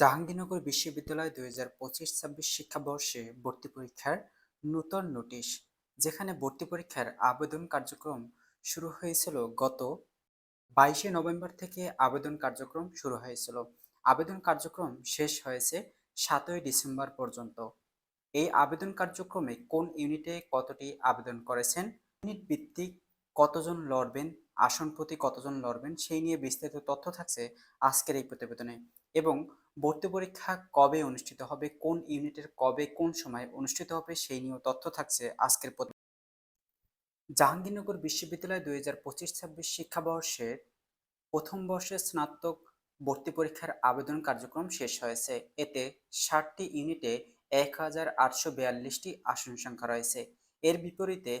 জাহাঙ্গীরনগর বিশ্ববিদ্যালয় দুই হাজার পঁচিশ ছাব্বিশ শিক্ষাবর্ষে ভর্তি পরীক্ষার নূতন নোটিশ, যেখানে ভর্তি পরীক্ষার আবেদন কার্যক্রম শুরু হয়েছিল গত বাইশে নভেম্বর থেকে আবেদন কার্যক্রম শুরু হয়েছিল। আবেদন কার্যক্রম শেষ হয়েছে সাতই ডিসেম্বর পর্যন্ত। এই আবেদন কার্যক্রমে কোন ইউনিটে কতটি আবেদন করেছেন? ইউনিট ভিত্তিক কতজন লড়বেন, আসন প্রতি কতজন লড়বেন, সেই নিয়ে বিস্তারিত তথ্য থাকছে আজকের এই প্রতিবেদনে। এবং ভর্তি পরীক্ষা কবে অনুষ্ঠিত হবে, কোন ইউনিটের কবে কোন সময় অনুষ্ঠিত হবে, সেই নিয়েও তথ্য থাকছে আজকের জাহাঙ্গীরনগর বিশ্ববিদ্যালয় দুই হাজার পঁচিশ ছাব্বিশ শিক্ষাবর্ষের প্রথম বর্ষের স্নাতক ভর্তি পরীক্ষার আবেদন কার্যক্রম শেষ হয়েছে। এতে ষাটটি ইউনিটে এক হাজার আটশো বিয়াল্লিশটি আসন সংখ্যা রয়েছে। এর বিপরীতে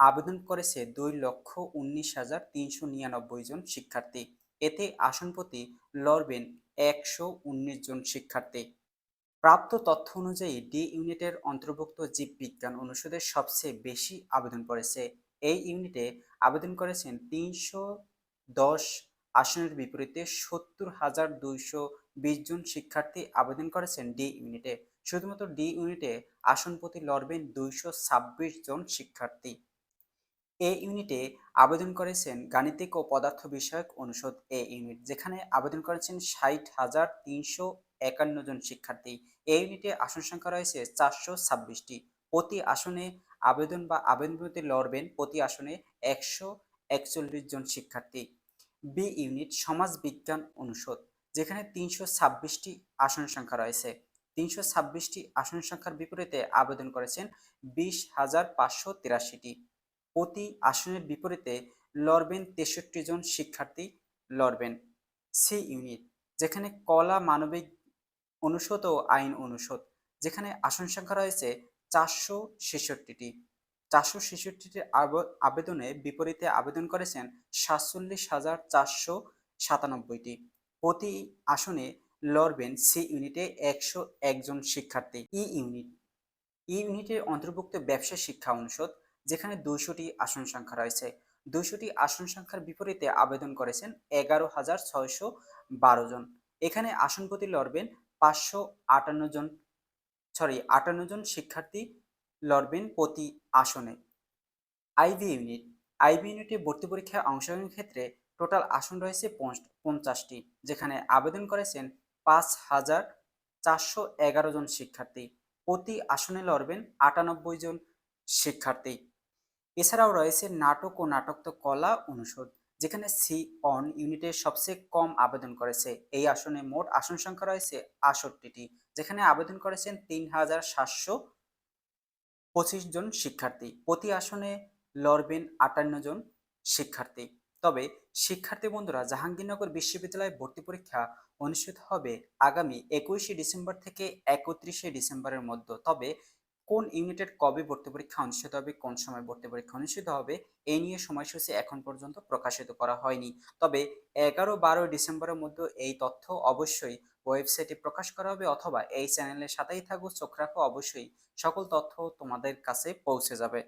আবেদন করেছে দুই লক্ষ উনিশ হাজার তিনশো নিরানব্বই জন শিক্ষার্থী। এতে আসন প্রতি লড়বেন একশো উনিশ জন শিক্ষার্থী। প্রাপ্ত তথ্য অনুযায়ী ডি ইউনিটের অন্তর্ভুক্ত জীববিজ্ঞান অনুষদের সবচেয়ে বেশি আবেদন করেছে। এই ইউনিটে আবেদন করেছেন তিনশো দশ আসনের বিপরীতে সত্তর হাজার দুইশো বিশ জন শিক্ষার্থী আবেদন করেছেন ডি ইউনিটে। শুধুমাত্র ডি ইউনিটে আসন প্রতি লড়বেন দুইশো ছাব্বিশ জন শিক্ষার্থী। এ ইউনিটে আবেদন করেছেন গাণিতিক ও পদার্থ বিষয়ক অনুষদ এ ইউনিট, যেখানে আবেদন করেছেন ষাট হাজার তিনশো একান্ন জন শিক্ষার্থী। এই ইউনিটে আসন সংখ্যা রয়েছে চারশো ছাব্বিশটি। প্রতি আসনে আবেদন বা আবেদনপতি লড়বেন প্রতি আসনে একশো একচল্লিশ জন শিক্ষার্থী। বি ইউনিট, সমাজ বিজ্ঞান অনুষদ, যেখানে তিনশো ছাব্বিশটি আসন সংখ্যা রয়েছে। তিনশো ছাব্বিশটি আসন সংখ্যার বিপরীতে আবেদন করেছেন বিশ হাজার পাঁচশো তিরাশিটি। প্রতি আসনের বিপরীতে লড়বেন তেষট্টি জন শিক্ষার্থী লড়বেন। সি ইউনিট, যেখানে কলা, মানবিক অনুষদ ও আইন অনুষদ, যেখানে আসন সংখ্যা রয়েছে চারশো ছেষট্টিটি। চারশো ছেষট্টিটির আবেদনে বিপরীতে আবেদন করেছেন সাতচল্লিশ হাজার চারশো সাতানব্বইটি। প্রতি আসনে লড়বেন সি ইউনিটে একশো একজন শিক্ষার্থী। ই ইউনিট, ই ইউনিটের অন্তর্ভুক্ত ব্যবসা শিক্ষা অনুষদ যেখানে দুইশোটি আসন সংখ্যা রয়েছে। দুইশোটি আসন সংখ্যার বিপরীতে আবেদন করেছেন এগারো হাজার ছয়শো বারো জন। এখানে আসন প্রতি লড়বেন পাঁচশো আটান্ন জন সরি আটান্ন জন শিক্ষার্থী লড়বেন প্রতি আসনে। আইবি ইউনিট আইবি ইউনিটে ভর্তি পরীক্ষায় অংশগ্রহণের ক্ষেত্রে টোটাল আসন রয়েছে পঞ্চাশটি, যেখানে আবেদন করেছেন পাঁচ হাজার চারশো এগারো জন শিক্ষার্থী। প্রতি আসনে লড়বেন আটানব্বই জন শিক্ষার্থী। এছাড়াও রয়েছে নাটক ও নাটক কলা অনুষদ, যেখানে সি অন ইউনিটের সবচেয়ে কম আবেদন করেছে। এই আসনে মোট আসন সংখ্যা রয়েছে আষট্টিটি, যেখানে আবেদন করেছেন তিন হাজার সাতশো পঁচিশ জন শিক্ষার্থী। প্রতি আসনে লড়বেন আটান্ন জন শিক্ষার্থী। তবে শিক্ষার্থী বন্ধুরা, জাহাঙ্গীরনগর বিশ্ববিদ্যালয়ে ভর্তি পরীক্ষা অনুষ্ঠিত হবে আগামী একুশে ডিসেম্বর থেকে একত্রিশে ডিসেম্বরের মধ্যে। তবে কোন ইউনিটের কবে ভর্তি পরীক্ষা অনুষ্ঠিত হবে, কোন সময় ভর্তি পরীক্ষা অনুষ্ঠিত হবে, এ নিয়ে সময়সূচি এখন পর্যন্ত প্রকাশিত করা হয়নি। তবে এগারো বারো ডিসেম্বরের মধ্যে এই তথ্য অবশ্যই ওয়েবসাইটে প্রকাশ করা হবে অথবা এই চ্যানেলের সাথেই থাকুক চোখ রাখো, অবশ্যই সকল তথ্য তোমাদের কাছে পৌঁছে যাবে।